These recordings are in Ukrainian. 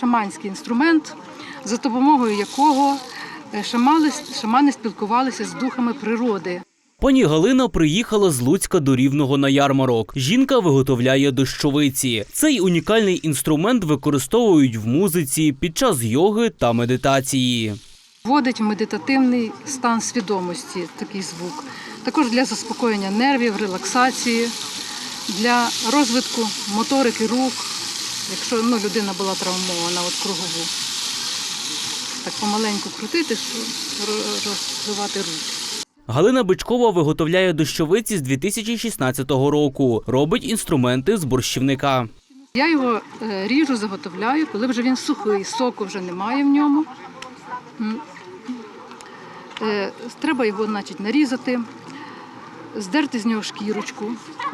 Шаманський інструмент, за допомогою якого е, шамани, шамани спілкувалися з духами природи. Пані Галина приїхала з Луцька до Рівного на ярмарок. Жінка виготовляє дощовиці. Цей унікальний інструмент використовують в музиці під час йоги та медитації. Вводить в медитативний стан свідомості такий звук. Також для заспокоєння нервів, релаксації, для розвитку моторики рук, якщо ну, людина була травмована от кругову. Так помаленьку крутити, щоб розвивати руки. Галина Бичкова виготовляє дощовиці з 2016 року. Робить інструменти з борщівника. Я його е, ріжу, заготовляю, коли вже він сухий, соку вже немає в ньому. Е, Треба його значить, нарізати, здерти з нього шкірочку,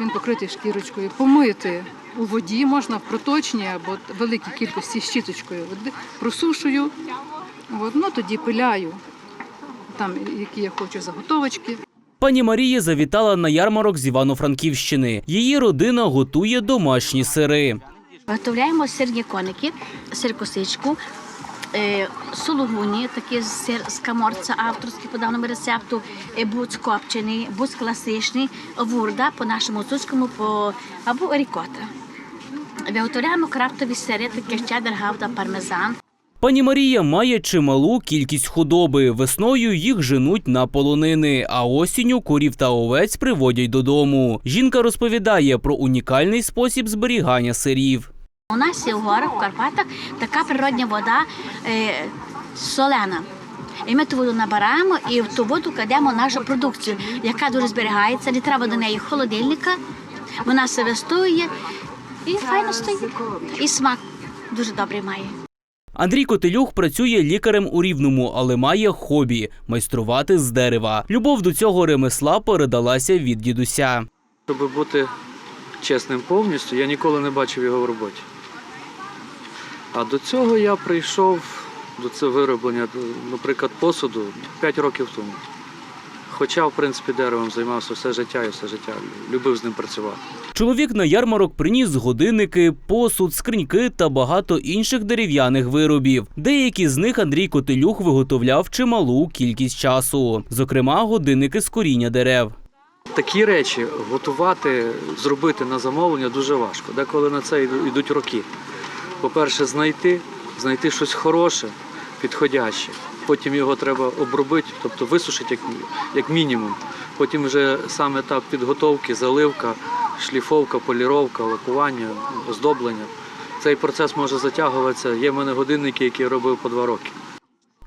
він покритий шкірочкою, помити у воді, можна в проточній або великій кількості щіточкою. Просушую, от, ну, тоді пиляю, там, які я хочу заготовочки. Пані Марія завітала на ярмарок з Івано-Франківщини. Її родина готує домашні сири. Виготовляємо сирні коники, сир косичку, сулугуні, такі сир з каморця авторський по даному рецепту, е, буц копчений, буц класичний, вурда по нашому гуцульському по, або рікота. Виготовляємо крафтові сири, такі чеддер, гавда, пармезан. Пані Марія має чималу кількість худоби. Весною їх женуть на полонини, а осінню корів та овець приводять додому. Жінка розповідає про унікальний спосіб зберігання сирів. У нас є в горах, в Карпатах така природня вода е, солена. І ми ту воду набираємо і в ту воду кладемо нашу продукцію, яка дуже зберігається, не треба до неї холодильника, вона себе стоює і файно стоїть. І смак дуже добрий має. Андрій Котелюх працює лікарем у Рівному, але має хобі майструвати з дерева. Любов до цього ремесла передалася від дідуся. Щоб бути чесним повністю, я ніколи не бачив його в роботі. А до цього я прийшов до цього вироблення, наприклад, посуду 5 років тому. Хоча, в принципі, деревом займався все життя і все життя любив з ним працювати. Чоловік на ярмарок приніс годинники, посуд, скриньки та багато інших дерев'яних виробів. Деякі з них Андрій Котелюх виготовляв чималу кількість часу, зокрема, годинники з коріння дерев. Такі речі готувати, зробити на замовлення дуже важко. Деколи на це йдуть роки. По-перше, знайти, знайти щось хороше, підходяще. Потім його треба обробити, тобто висушити як, мінімум. Потім вже сам етап підготовки, заливка, шліфовка, поліровка, лакування, оздоблення. Цей процес може затягуватися. Є в мене годинники, які я робив по два роки.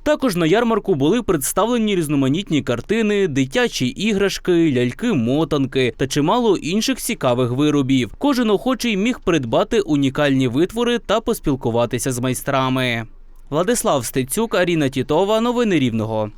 Також на ярмарку були представлені різноманітні картини, дитячі іграшки, ляльки, мотанки та чимало інших цікавих виробів. Кожен охочий міг придбати унікальні витвори та поспілкуватися з майстрами. Владислав Стецюк, Аріна Тітова. Новини Рівного.